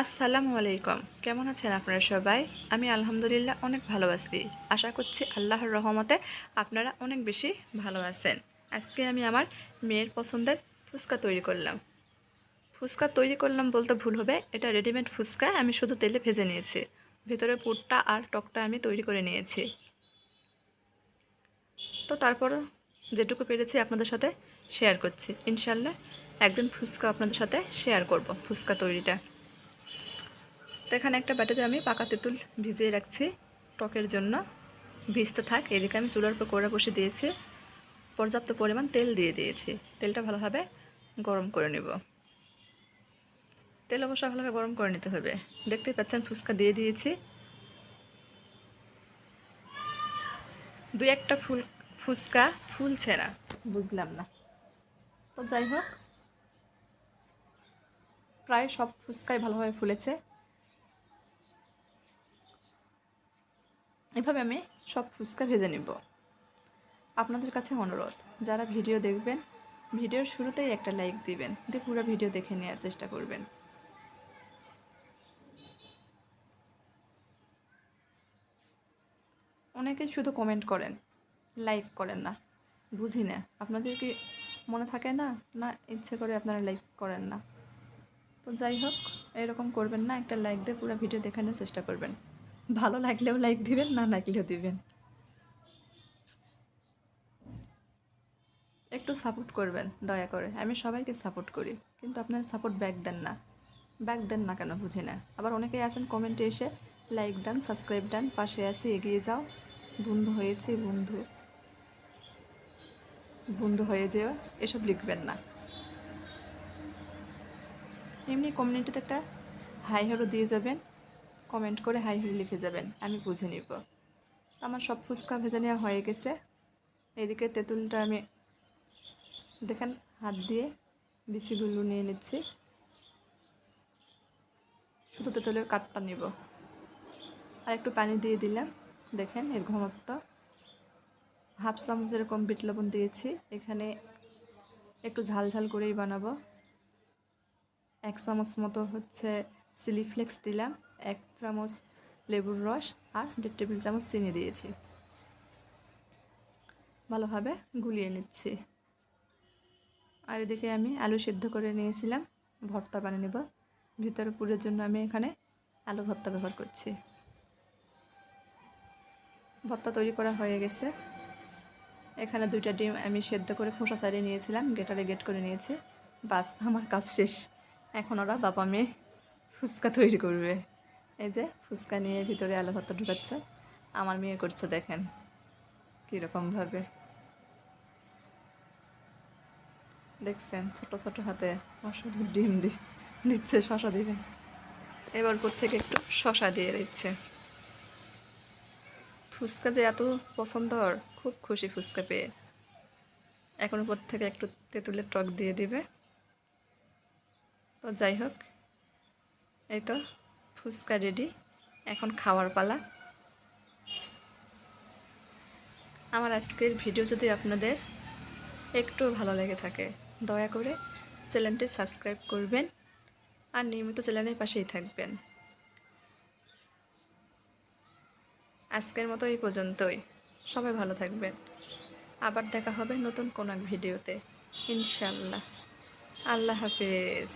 আসসালামু আলাইকুম। কেমন আছেন আপনারা সবাই? আমি আলহামদুলিল্লাহ অনেক ভালো আছি। আশা করছি আল্লাহর রহমতে আপনারা অনেক বেশি ভালো আছেন। আজকে আমি আমার মেয়ের পছন্দের ফুচকা তৈরি করলাম। ফুচকা তৈরি করলাম বলতে ভুল হবে। এটা রেডিমেড ফুচকা, আমি শুধু তেলে ভেজে নিয়েছি। ভেতরে পুরটা আর টকটা আমি তৈরি করে নিয়েছি। তো তারপর যেটুকু পেরেছি আপনাদের সাথে শেয়ার করছি। ইনশাল্লাহ একদিন ফুচকা আপনাদের সাথে শেয়ার করব ফুচকা তৈরিটা। তো এখানে একটা বাটিতে আমি পাকা তেঁতুল ভিজিয়ে রাখছি টকের জন্য। ভিজতে থাক, এদিকে আমি চুলার উপর কোড়া বসে দিয়েছি। পর্যাপ্ত পরিমাণ তেল দিয়ে দিয়েছি। তেলটা ভালোভাবে গরম করে নেব। তেল অবশ্য ভালোভাবে গরম করে নিতে হবে। দেখতেই পাচ্ছেন, ফুচকা দিয়ে দিয়েছি। দুই একটা ফুল, ফুচকা ফুলছে না, বুঝলাম না। তো যাই হোক, প্রায় সব ফুচকাই ভালোভাবে ফুলেছে। এভাবে আমি সব ফুচকা ভেজে নিব। আপনাদের কাছে অনুরোধ, যারা ভিডিও দেখবেন, ভিডিওর শুরুতেই একটা লাইক দিবেন, দিয়ে পুরো ভিডিও দেখে নেওয়ার চেষ্টা করবেন। অনেকে শুধু কমেন্ট করেন লাইক করেন না, বুঝি না। আপনাদের কি মনে থাকে না? না, ইচ্ছে করে আপনারা লাইক করেন না। তো যাই হোক, এরকম করবেন না, একটা লাইক দিয়ে পুরো ভিডিও দেখানোর চেষ্টা করবেন। ভালো লাগলেও লাইক দিবেন, না লাগলেও দিবেন। একটু সাপোর্ট করবেন, দয়া করে। আমি সবাইকে সাপোর্ট করি, কিন্তু আপনারা সাপোর্ট ব্যাক দেন না। ব্যাক দেন না কেন, বুঝি না। আবার অনেকেই আছেন কমেন্টে এসে লাইক ডান সাবস্ক্রাইব ডান পাশে আসি এগিয়ে যাও। বন্ধু হয়েছে, বন্ধু। বন্ধু হয়ে যেও, এসব লিখবেন না। এমনি কমিউনিটিতে একটা হাই হ্যালো দিয়ে যাবেন। কমেন্ট করে হাই হ্যালো লিখে যাবেন, আমি বুঝে নিব। আমার সব ফুচকা ভেজে নেওয়া হয়ে গেছে। এদিকে তেঁতুলটা আমি দেখেন, হাত দিয়ে বিচিগুলো নিয়ে নিচ্ছি। শুধু তেঁতুলের কাঠটা নিব। আর একটু পানি দিয়ে দিলাম। দেখেন এর ঘনত্ব। হাফ চামচ এরকম বিট লবণ দিয়েছি। এখানে একটু ঝাল ঝাল করেই বানাবো। এক চামচ মতো হচ্ছে চিলি ফ্লেক্স দিলাম। এক চামচ লেবুর রস আর দেড় টেবিল চামচ চিনি দিয়েছি। ভালোভাবে গুলিয়ে নিচ্ছি। আর এদিকে আমি আলু সিদ্ধ করে নিয়েছিলাম। ভর্তা বানিয়ে নেব। ভিতরে পুরের জন্য আমি এখানে আলু ভর্তা ব্যবহার করছি। ভর্তা তৈরি করা হয়ে গেছে। এখানে দুইটা ডিম আমি সেদ্ধ করে খোসা ছাড়িয়ে নিয়েছিলাম। গেটারে গেট করে নিয়েছি। বাস, আমার কাজ শেষ। এখন ওরা বাবা মেয়ে ফুচকা তৈরি করবে। এই যে ফুচকা নিয়ে ভিতরে আলু ভর্তা ঢুকাচ্ছে। আমার মেয়ে করছে, দেখেন, কীরকমভাবে। দেখছেন, ছোট ছোট হাতে শুধু ডিম দি, দিচ্ছে, শশা দিবে। এবার উপর থেকে একটু শশা দিয়ে দিচ্ছে। ফুচকা যে এত পছন্দ ওর খুব খুশি ফুচকা পেয়ে। এখন উপর থেকে একটু তেঁতুলের টক দিয়ে দিবে। তো যাই হোক, এই তো। ফুচকা রেডি এখন খাওয়ার পালা। আমার আজকের ভিডিও যদি আপনাদের একটু ভালো লেগে থাকে, দয়া করে চ্যানেলটি সাবস্ক্রাইব করবেন আর নিয়মিত চ্যানেলের পাশেই থাকবেন। আজকের মতো এই পর্যন্তই। সবাই ভালো থাকবেন। আবার দেখা হবে নতুন কোনো এক ভিডিওতে ইনশাল্লাহ আল্লাহ হাফেজ।